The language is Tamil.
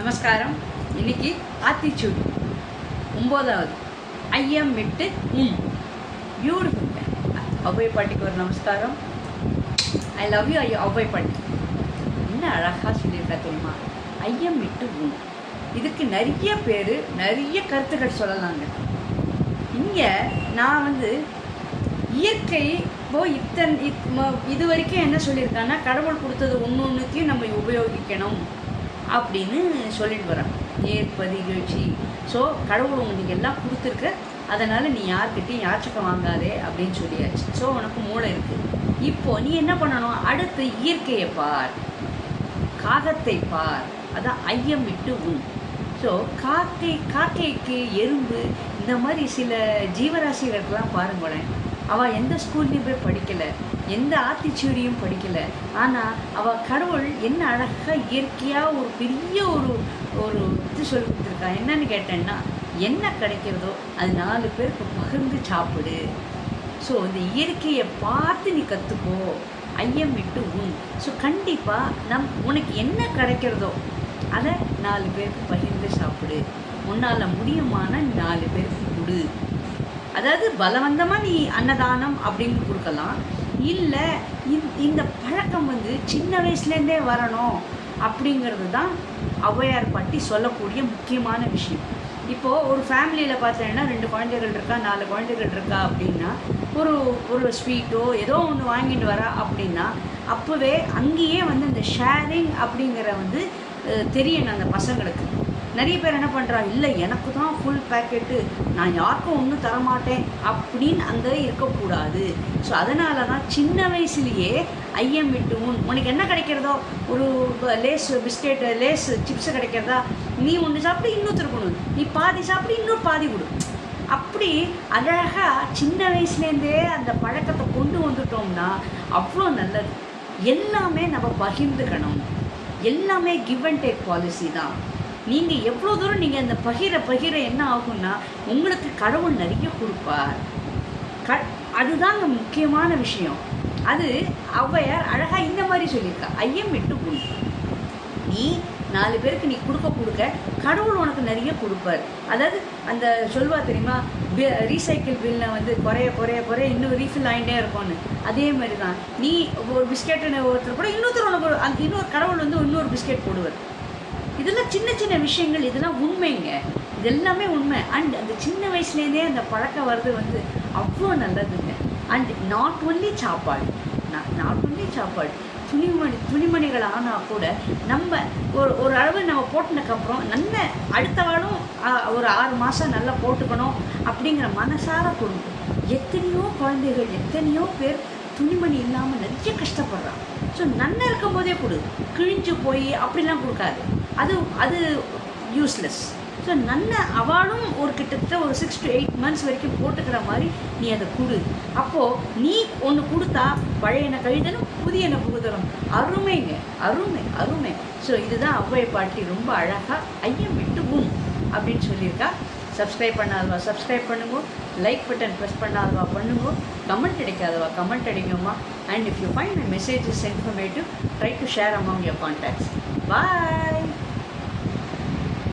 நமஸ்காரம். இன்னைக்கு ஆத்திச்சூடி. ஒம்போதாவது. ஐயம் விட்டு உம். பியூட்டிஃபுல் ஔவை பாட்டிக்கு ஒரு நமஸ்காரம். ஐ லவ் யூ ஐயோ ஔவை பாட்டி. என்ன அழகாக சொல்லியிருக்கா தெரியுமா? ஐயம் விட்டு உம். இதுக்கு நிறைய பேர் நிறைய கருத்துக்கள் சொல்லலாங்க. இங்கே நான் வந்து இயற்கை இப்போ இத்தன் இத் இது வரைக்கும் என்ன சொல்லியிருக்காங்கன்னா கடவுள் கொடுத்தது ஒன்று ஒன்றுத்தையும் நம்ம உபயோகிக்கணும். அப்படின்னு சொல்லிட்டு வரேன் ஏற்பது இகழ்ச்சி ஸோ கடவுள் உங்களுக்கு எல்லாம் கொடுத்துருக்க. அதனால் நீ யார்கிட்டையும் யாச்சக்கம் வாங்காதே அப்படின்னு சொல்லியாச்சு. ஸோ உனக்கு மூளை இருக்குது இப்போ நீ என்ன பண்ணணும்? அடுத்து இயற்கையை பார். காகத்தை பார். அதான் ஐயம் விட்டு உன் ஸோ காக்கை காக்கைக்கு எறும்பு இந்த மாதிரி சில ஜீவராசிகளுக்கெல்லாம் பாருங்களேன். அவள் எந்த ஸ்கூல்லையும் போய் படிக்கலை. எந்த ஆத்திச்சூடியும் படிக்கலை. ஆனால் அவள் கடவுள் என்ன அழகாக இயற்கையாக ஒரு பெரிய ஒரு ஒரு இது சொல்லி கொடுத்துருக்கா. என்னன்னு கேட்டேன்னா என்ன கிடைக்கிறதோ அது நாலு பேருக்கு பகிர்ந்து சாப்பிடு. ஸோ இந்த இயற்கையை பார்த்து நீ கற்றுக்கோ ஐயம் விட்டு உன் ஸோ கண்டிப்பாக நம் உனக்கு என்ன கிடைக்கிறதோ அதை நாலு பேருக்கு பகிர்ந்து சாப்பிடு. உன்னால் முடியுமான நாலு பேருக்கு கொடு. அதாவது பலவந்தமாக நீ அன்னதானம் அப்படின்னு கொடுக்கலாம். இல்லை இந்த பழக்கம் வந்து சின்ன வயசுலேருந்தே வரணும் அப்படிங்கிறது தான் ஔவையார் பாட்டி சொல்லக்கூடிய முக்கியமான விஷயம். இப்போது ஒரு ஃபேமிலியில் பார்த்தீங்கன்னா ரெண்டு குழந்தைகள் இருக்கா நாலு குழந்தைகள் இருக்கா அப்படின்னா ஒரு ஒரு ஸ்வீட்டோ ஏதோ ஒன்று வாங்கிட்டு வரா அப்படின்னா அப்போவே அங்கேயே வந்து இந்த ஷேரிங் அப்படிங்கிற வந்து தெரியணும் அந்த பசங்களுக்கு. நிறைய பேர் என்ன பண்ணுறா இல்லை எனக்கு தான் ஃபுல் பேக்கெட்டு நான் யாருக்கும் ஒன்றும் தரமாட்டேன். அப்படின்னு அங்கே இருக்கக்கூடாது. ஸோ அதனால தான் சின்ன வயசுலேயே ஐயம் விட்டு உன் உனக்கு என்ன கிடைக்கிறதோ? ஒரு லேஸ் பிஸ்கெட் லேஸ் சிப்ஸு கிடைக்கிறதா? நீ ஒன்று சாப்பிட்டு இன்னொருத்தர் கொடு நீ பாதி சாப்பிட்டு இன்னொரு பாதி கொடு. அப்படி அழகாக சின்ன வயசுலேருந்தே அந்த பழக்கத்தை கொண்டு வந்துட்டோம்னா அவ்வளோ நல்லது. எல்லாமே நம்ம பகிர்ந்துக்கணும். எல்லாமே கிவ் அண்ட் டேக் பாலிசி தான். நீங்கள் எவ்வளோ தூரம் நீங்கள் அந்த பகிர பகிர என்ன ஆகும்னா உங்களுக்கு கடவுள் நிறைய கொடுப்பார். க அதுதாங்க முக்கியமான விஷயம். அது ஔவையார் அழகாக இந்த மாதிரி சொல்லியிருக்கா ஐயம் விட்டு உன் நீ நாலு பேருக்கு நீ கொடுக்க கொடுக்க கடவுள் உனக்கு நிறைய கொடுப்பார். அதாவது அந்த சொல்வா தெரியுமா ரீசைக்கிள் பில்லை வந்து குறைய குறைய குறைய இன்னும் ரீஃபில் ஆகிட்டே இருக்கும்னு. அதே மாதிரி தான். நீ ஒரு பிஸ்கெட்டுன்னு ஒருத்தர் கூட இன்னொருத்தர் உனக்கு அந்த இன்னொரு கடவுள் வந்து இன்னொரு பிஸ்கெட் போடுவார். இதெல்லாம் சின்ன சின்ன விஷயங்கள் இதெல்லாம் உண்மைங்க. இது எல்லாமே உண்மை. அண்ட் அந்த சின்ன வயசுலேருந்தே அந்த பழக்கம் வர்றது வந்து அவ்வளோ நல்லதுங்க. அண்ட் நாட் ஒன்லி சாப்பாடு நாட் ஒன்லி சாப்பாடு. துணிமணி துணிமணிகள் ஆனால் கூட நம்ம ஒரு ஒரு அளவு நம்ம போட்டுனக்கப்புறம் நல்ல அடுத்த வாரம் ஆ, ஒரு ஆறு மாதம் நல்லா போட்டுக்கணும் அப்படிங்கிற மனசார கொடுக்கும் எத்தனையோ குழந்தைகள் எத்தனையோ பேர் துணிமணி இல்லாமல் நிறைய கஷ்டப்படுறான் ஸோ நல்லா இருக்கும் போதே கொடு. கிழிஞ்சு போய் அப்படிலாம் கொடுக்காது. அது அது யூஸ்லெஸ் ஸோ நல்ல அவளும் ஒரு கிட்டத்தட்ட ஒரு சிக்ஸ் டு எயிட் மந்த்ஸ் வரைக்கும் போட்டுக்கிற மாதிரி நீ அதை கொடு. அப்போது நீ ஒன்று கொடுத்தா பழையன கழிதனும் புதியன புகுதலும். அருமைங்க அருமை அருமை. ஸோ இதுதான் ஔவை பாட்டி ரொம்ப அழகாக ஐயம் விட்டு உம் அப்படின்னு சொல்லியிருக்கா. சப்ஸ்கிரைப் பண்ணாதவா சப்ஸ்கிரைப் பண்ணுங்க. லைக் பட்டன் ப்ரெஸ் பண்ணாதவா பண்ணுங்க. கமெண்ட் அடிக்காதவா comment அடிங்கம்மா. And if you find my message is informative try to share among your contacts bye